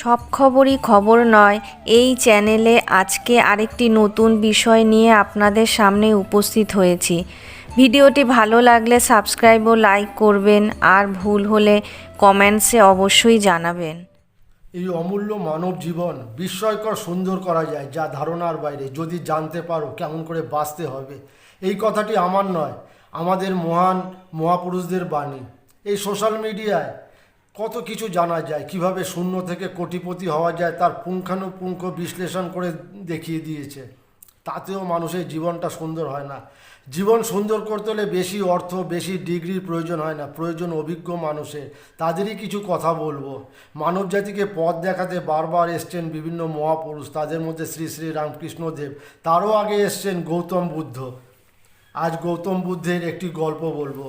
সব খবরই খবর নয়, এই চ্যানেলে আজকে আরেকটি নতুন বিষয় নিয়ে আপনাদের সামনে উপস্থিত হয়েছি। ভিডিওটি ভালো লাগলে সাবস্ক্রাইব ও লাইক করবেন আর ভুল হলে কমেন্টসে অবশ্যই জানাবেন। এই অমূল্য মানব জীবন বিস্ময়কর সুন্দর করা যায় যা ধারণার বাইরে, যদি জানতে পারো কেমন করে বাঁচতে হবে। এই কথাটি আমার নয়, আমাদের মহান মহাপুরুষদের বাণী। এই সোশ্যাল মিডিয়ায় কত কিছু জানা যায়, কীভাবে শূন্য থেকে কোটিপতি হওয়া যায়, তার পুঙ্খানুপুঙ্খ বিশ্লেষণ করে দেখিয়ে দিয়েছে। তাতেও মানুষের জীবনটা সুন্দর হয় না। জীবন সুন্দর করতে হলে বেশি অর্থ, বেশি ডিগ্রির প্রয়োজন হয় না, প্রয়োজন অভিজ্ঞ মানুষের। তাদেরই কিছু কথা বলব। মানব জাতিকে পথ দেখাতে বারবার এসছেন বিভিন্ন মহাপুরুষ, তাদের মধ্যে শ্রী শ্রী রামকৃষ্ণ দেব, তারও আগে এসছেন গৌতম বুদ্ধ। আজ গৌতম বুদ্ধের একটি গল্প বলব।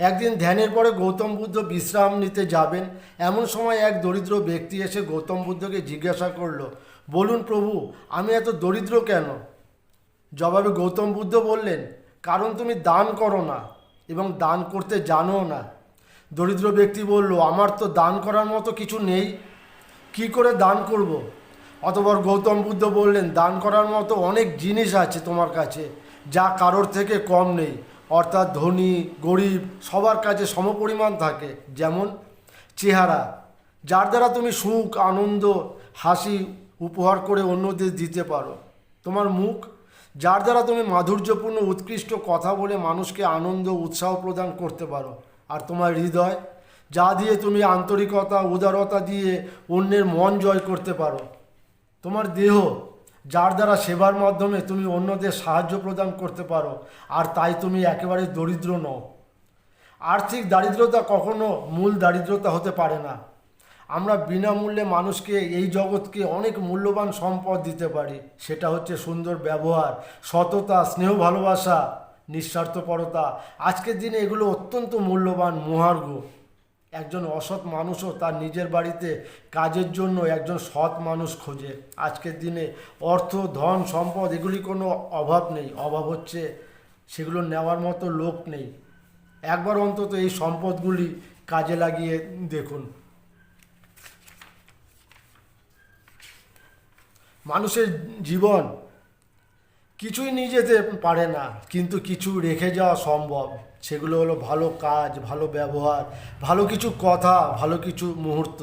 একদিন ধ্যানের পরে গৌতম বুদ্ধ বিশ্রাম নিতে যাবেন। এমন সময় এক দরিদ্র ব্যক্তি এসে গৌতম বুদ্ধকে জিজ্ঞাসা করল, বলুন প্রভু, আমি এত দরিদ্র কেন? জবাবে গৌতম বুদ্ধ বললেন, কারণ তুমি দান করো না এবং দান করতে জানো না। দরিদ্র ব্যক্তি বলল, আমার তো দান করার মতো কিছু নেই, কি করে দান করব। অতপর গৌতম বুদ্ধ বললেন, দান করার মতো অনেক জিনিস আছে তোমার কাছে, যা কারোর থেকে কম নেই। অর্থাৎ ধনী, গরিব, সবার কাছে সমপরিমাণ থাকে। যেমন চেহারা, যার দ্বারা তুমি সুখ, আনন্দ, হাসি উপহার করে অন্যদের দিতে পারো। তোমার মুখ, যার দ্বারা তুমি মাধুর্যপূর্ণ, উৎকৃষ্ট কথা বলে মানুষকে আনন্দ, উৎসাহ প্রদান করতে পারো। আর তোমার হৃদয়, যা দিয়ে তুমি আন্তরিকতা, উদারতা দিয়ে অন্যের মন জয় করতে পারো। তোমার দেহ যার দ্বারা সেবার মাধ্যমে তুমি অন্যদের সাহায্য প্রদান করতে পারো, আর তাই তুমি একেবারে দরিদ্র নও। আর্থিক দারিদ্রতা কখনো মূল দারিদ্রতা হতে পারে না। আমরা বিনামূল্যে মানুষকে এই জগৎকে অনেক মূল্যবান সম্পদ দিতে পারি। সেটা হচ্ছে সুন্দর ব্যবহার, সততা, স্নেহ ভালোবাসা, নিঃস্বার্থপরতা। আজকের দিনে এগুলো অত্যন্ত মূল্যবান, মহার্ঘ। একজন অসৎ মানুষও তার নিজের বাড়িতে কাজের জন্য একজন সৎ মানুষ খোঁজে। আজকের দিনে অর্থ, ধন, সম্পদ এগুলি কোনো অভাব নেই। অভাব হচ্ছে সেগুলো নেওয়ার মতো লোক নেই। একবার অন্তত এই সম্পদগুলি কাজে লাগিয়ে দেখুন। মানুষের জীবন কিছুই নিয়ে যেতে পারে না, কিন্তু কিছু রেখে যাওয়া সম্ভব। সেগুলো হলো ভালো কাজ ভালো ব্যবহার ভালো কিছু কথা ভালো কিছু মুহূর্ত।